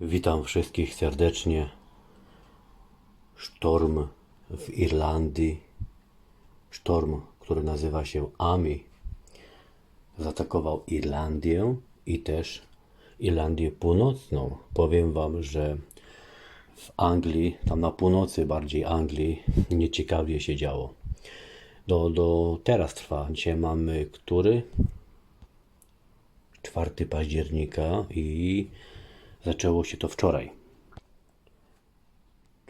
Witam wszystkich serdecznie. Sztorm w Irlandii. Sztorm, który nazywa się Ami, zaatakował Irlandię i też Irlandię Północną. Powiem Wam, że w Anglii, tam na północy bardziej Anglii, nieciekawie się działo. Do, do teraz trwa. Dzisiaj mamy który? 4 października i zaczęło się to wczoraj.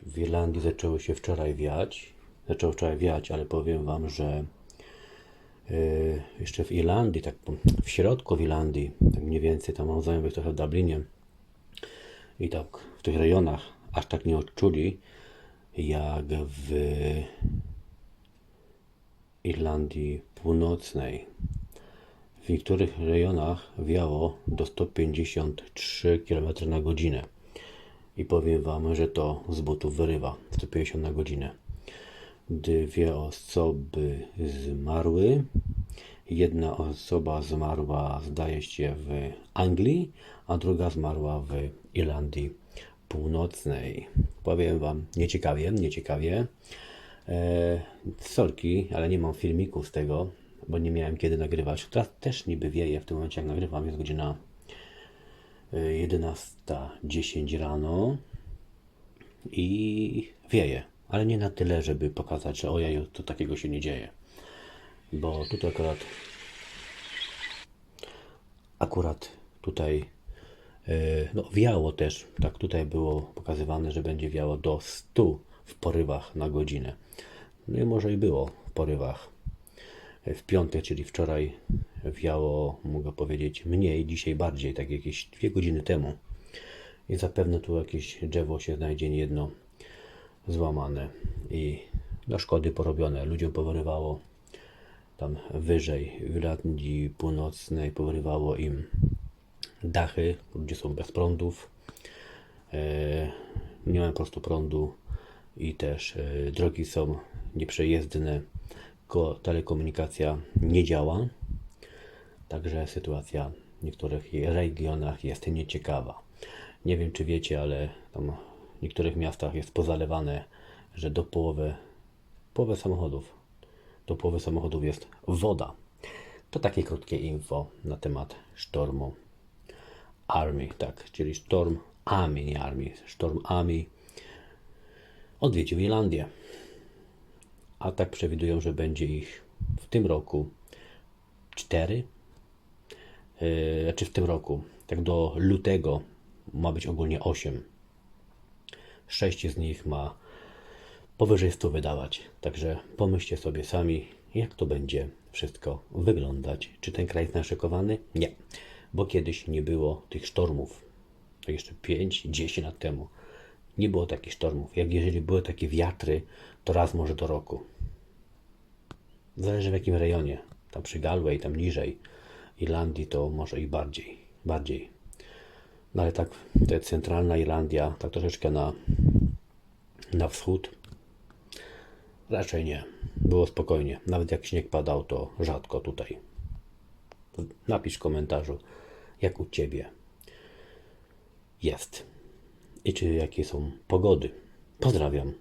W Irlandii zaczęło się wczoraj wiać. Zaczęło wczoraj wiać, ale powiem Wam, że yy, jeszcze w Irlandii, tak w środku w Irlandii, tak mniej więcej, tam mam znajomych trochę w Dublinie i tak w tych rejonach aż tak nie odczuli jak w Irlandii Północnej. W niektórych rejonach wiało do 153 km na godzinę. I powiem Wam, że to z butów wyrywa 150 na godzinę. Dwie osoby zmarły. Jedna osoba zmarła, zdaje się, w Anglii, a druga zmarła w Irlandii Północnej. Powiem Wam, nieciekawie, nieciekawie. E, sorki, ale nie mam filmiku z tego, bo nie miałem kiedy nagrywać. Teraz też niby wieje w tym momencie, jak nagrywam. Jest godzina e, 11.10 rano i wieje, ale nie na tyle, żeby pokazać, że ojej, to takiego się nie dzieje. Bo tutaj akurat akurat tutaj e, no, wiało też, tak tutaj było pokazywane, że będzie wiało do 100 w porywach na godzinę. No i może i było w porywach. W piątek, czyli wczoraj wiało, mogę powiedzieć, mniej, dzisiaj bardziej, tak jakieś dwie godziny temu. I zapewne tu jakieś drzewo się znajdzie niejedno złamane i no, szkody porobione. Ludziom powyrywało tam wyżej w Irlandii Północnej powyrywało im dachy, ludzie są bez prądów, e, nie mają po prostu prądu i też e, drogi są nieprzejezdne, telekomunikacja nie działa, także sytuacja w niektórych regionach jest nieciekawa. Nie wiem czy wiecie, ale w niektórych miastach jest pozalewane, że do połowy, połowy samochodów do połowy samochodów jest woda. To takie krótkie info na temat sztormu Army, tak, czyli sztorm Army, nie Army, sztorm Army odwiedził Irlandię. A tak przewidują, że będzie ich w tym roku cztery, yy, znaczy w tym roku, tak do lutego ma być ogólnie osiem. Sześć z nich ma powyżej 100 wydawać. Także pomyślcie sobie sami, jak to będzie wszystko wyglądać. Czy ten kraj jest naszykowany? Nie, bo kiedyś nie było tych sztormów. To jeszcze 5-10 lat temu nie było takich sztormów. Jak jeżeli były takie wiatry, to raz może do roku. Zależy w jakim rejonie. Tam przy Galway, tam niżej Irlandii to może i bardziej. Bardziej. No ale tak, to jest centralna Irlandia, tak troszeczkę na, na wschód, Raczej nie. Było spokojnie. Nawet jak śnieg padał, to rzadko tutaj. Napisz w komentarzu, jak u Ciebie jest. I czy jakie są pogody. Pozdrawiam.